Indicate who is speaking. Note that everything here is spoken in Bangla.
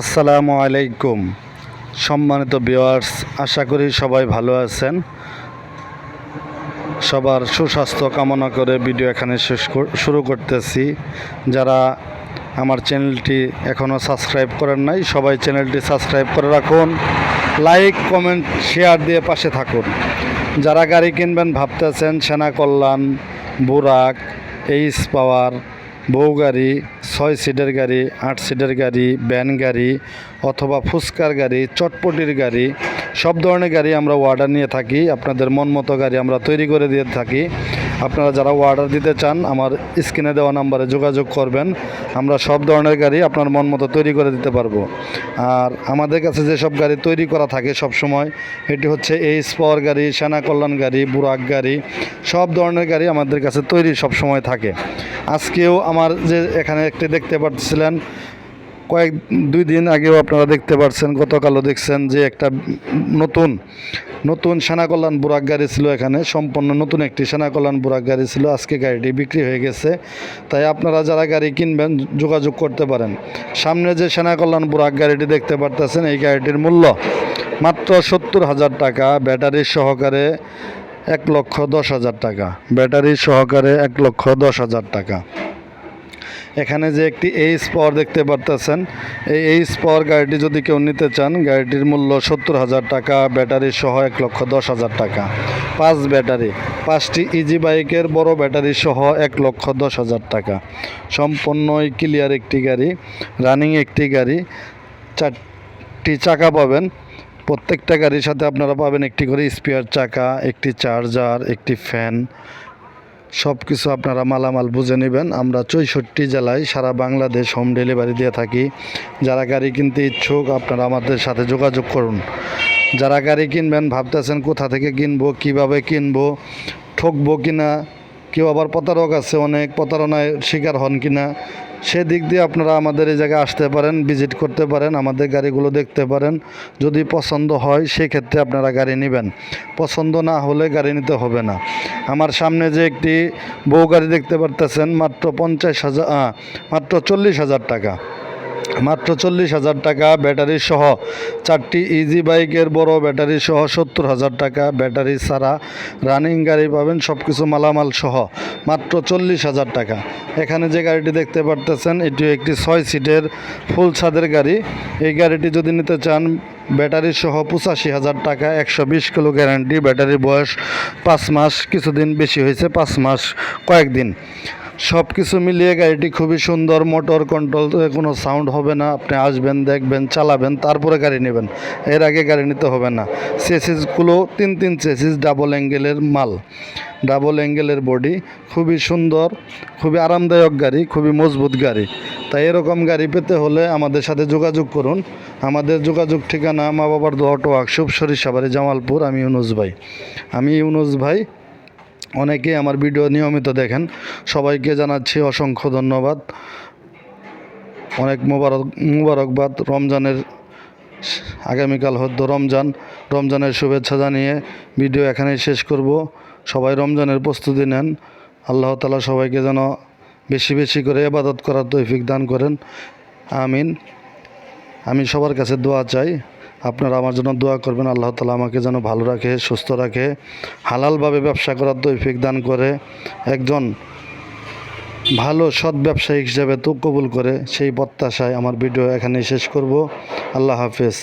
Speaker 1: আসসালামু আলাইকুম। সম্মানিত ভিওয়ার্স আশা করি সবাই ভালো আছেন। সবার সুস্বাস্থ্য কামনা করে ভিডিও এখানে শেষ শুরু করতেছি। যারা আমার চ্যানেলটি এখনও সাবস্ক্রাইব করেন নাই, সবাই চ্যানেলটি সাবস্ক্রাইব করে রাখুন। লাইক কমেন্ট শেয়ার দিয়ে পাশে থাকুন। যারা গাড়ি কিনবেন ভাবতেছেন, সেনা কল্যাণ, বুরাক এইচ পাওয়ার বউ গাড়ি, ছয় সিটের গাড়ি, আট সিটের গাড়ি ব্যান গাড়ি অথবা ফুচকার গাড়ি, চটপটির গাড়ি, সব ধরনের গাড়ি আমরা অর্ডার নিয়ে থাকি। আপনাদের মন মতো গাড়ি আমরা তৈরি করে দিয়ে থাকি। আপনারা যারা অর্ডার দিতে চান, আমার স্ক্রিনে দেওয়া নাম্বারে যোগাযোগ করবেন। আমরা সব ধরনের গাড়ি আপনার মন মতো তৈরি করে দিতে পারব। আর আমাদের কাছে যেসব গাড়ি তৈরি করা থাকে সব সময় এটি হচ্ছে এইচ পাওয়ার গাড়ি, সেনা কল্যাণ গাড়ি, বুরাক গাড়ি, সব ধরনের গাড়ি আমাদের কাছে তৈরি সব সময় থাকে। আজকেও আমার যে এখানে একটি দেখতে পাচ্ছিলেন কয়েক দুই দিন আগেও আপনারা দেখতে পাচ্ছেন গতকালও দেখছেন যে একটা নতুন নতুন সেনা কল্যাণ বুরাক গাড়ি ছিল এখানে, সম্পূর্ণ নতুন একটি সেনা কল্যাণ বুরাক গাড়ি ছিল। আজকে গাড়িটি বিক্রি হয়ে গেছে। তাই আপনারা যারা গাড়ি কিনবেন, যোগাযোগ করতে পারেন। সামনে যে সেনা কল্যাণ বুরাক গাড়িটি দেখতে পারতেছেন, এই গাড়িটির মূল্য মাত্র সত্তর হাজার টাকা। ব্যাটারি সহকারে এক লক্ষ দশ হাজার টাকা। ব্যাটারি সহকারে এক লক্ষ দশ হাজার টাকা। এখানে যে একটি এইচ পাওয়ার দেখতে পারতেছেন, এই এইচ পাওয়ার গাড়িটি যদি কেউ নিতে চান, গাড়িটির মূল্য সত্তর হাজার টাকা, ব্যাটারি সহ এক লক্ষ দশ হাজার টাকা। পাঁচ ব্যাটারি, পাঁচটি ইজি বাইকের, বড় ব্যাটারি সহ এক লক্ষ দশ হাজার টাকা। সম্পূর্ণই ক্লিয়ার একটি গাড়ি রানিং একটি গাড়ি, চারটি চাকা পাবেন। প্রত্যেকটা গাড়ির সাথে আপনারা পাবেন একটি করে স্পেয়ার চাকা, একটি চার্জার একটি ফ্যান সব কিছু আপনারা মালামাল বুঝে নেবেন। আমরা চৌষট্টি জেলায় সারা বাংলাদেশ হোম ডেলিভারি দিয়ে থাকি। যারা গাড়ি কিনতে ইচ্ছুক, আপনারা আমাদের সাথে যোগাযোগ করুন। যারা গাড়ি কিনবেন, ভাবতেছেন কোথা থেকে কিনবো, কীভাবে কিনবো, ঠকবো কিনা কেউ আবার প্রতারক আছে, অনেক প্রতারণায় শিকার হন কি কিনা, সেদিক দিয়ে আপনারা আমাদের এই জায়গায় আসতে পারেন, ভিজিট করতে পারেন, আমাদের গাড়িগুলো দেখতে পারেন। যদি পছন্দ হয়, সেক্ষেত্রে আপনারা গাড়ি নেবেন। পছন্দ না হলে গাড়ি নিতে হবে না। আমার সামনে যে একটি বউ গাড়ি দেখতে পারতেছেন, মাত্র পঞ্চাশ হাজার মাত্র চল্লিশ হাজার টাকা। মাত্র চল্লিশ হাজার টাকা ব্যাটারি সহ চারটি ইজি বাইকের বড় ব্যাটারি সহ সত্তর হাজার টাকা ব্যাটারি ছাড়া রানিং গাড়ি পাবেন সব কিছু মালামাল সহ মাত্র চল্লিশ হাজার টাকা। এখানে যে গাড়িটি দেখতে পারতেছেন, এটি একটি ছয় সিটের ফুল ছাদের গাড়ি। এই গাড়িটি যদি নিতে চান, ব্যাটারি সহ পঁচাশি হাজার টাকা, একশো বিশ কিলো গ্যারান্টি ব্যাটারির বয়স পাঁচ মাস, কিছুদিন বেশি হয়েছে পাঁচ মাস, কয়েকদিন। সব কিছু মিলিয়ে গাড়িটি খুবই সুন্দর, মোটর কন্ট্রোল কোনো সাউন্ড হবে না। আপনি আসবেন, দেখবেন, চালাবেন, তারপরে গাড়ি নেবেন। এর আগে গাড়ি নিতে হবে না। চেসিসগুলো তিন তিন চেসিস ডাবল অ্যাঙ্গেলের মাল। ডাবল অ্যাঙ্গেলের বডি খুবই সুন্দর, খুবই আরামদায়ক গাড়ি, খুবই মজবুত গাড়ি। তাই এরকম গাড়ি পেতে হলে আমাদের সাথে যোগাযোগ করুন। আমাদের যোগাযোগ ঠিকানা মা বাবার দোয়াটো আকসুব সরিষাবাড়ি, জামালপুর। আমি ইউনুস ভাই। আমি ইউনুস ভাই অনেকেই আমার ভিডিও নিয়মিত দেখেন। সবাইকে জানাচ্ছি অসংখ্য ধন্যবাদ। অনেক মোবারক, মুবারকবাদ। রমজানের আগামীকাল হদ্দ রমজান। রমজানের শুভেচ্ছা জানিয়ে ভিডিও এখানেই শেষ করব। সবাই রমজানের প্রস্তুতি নেন। আল্লাহ তালা সবাইকে যেন বেশি বেশি করে এবাদত করার তৌফিক দান করেন। আমিন। আমি সবার কাছে দোয়া চাই। আপনারা আমার জন্য দোয়া করবেন, আল্লাহ তালা আমাকে যেন ভালো রাখে, সুস্থ রাখে, হালালভাবে ব্যবসা করার দৈফিক দান করে, একজন ভালো, সৎ ব্যবসায়ী হিসাবে তো কবুল করে সেই প্রত্যাশায় আমার ভিডিও এখানেই শেষ করব। আল্লাহ হাফেজ।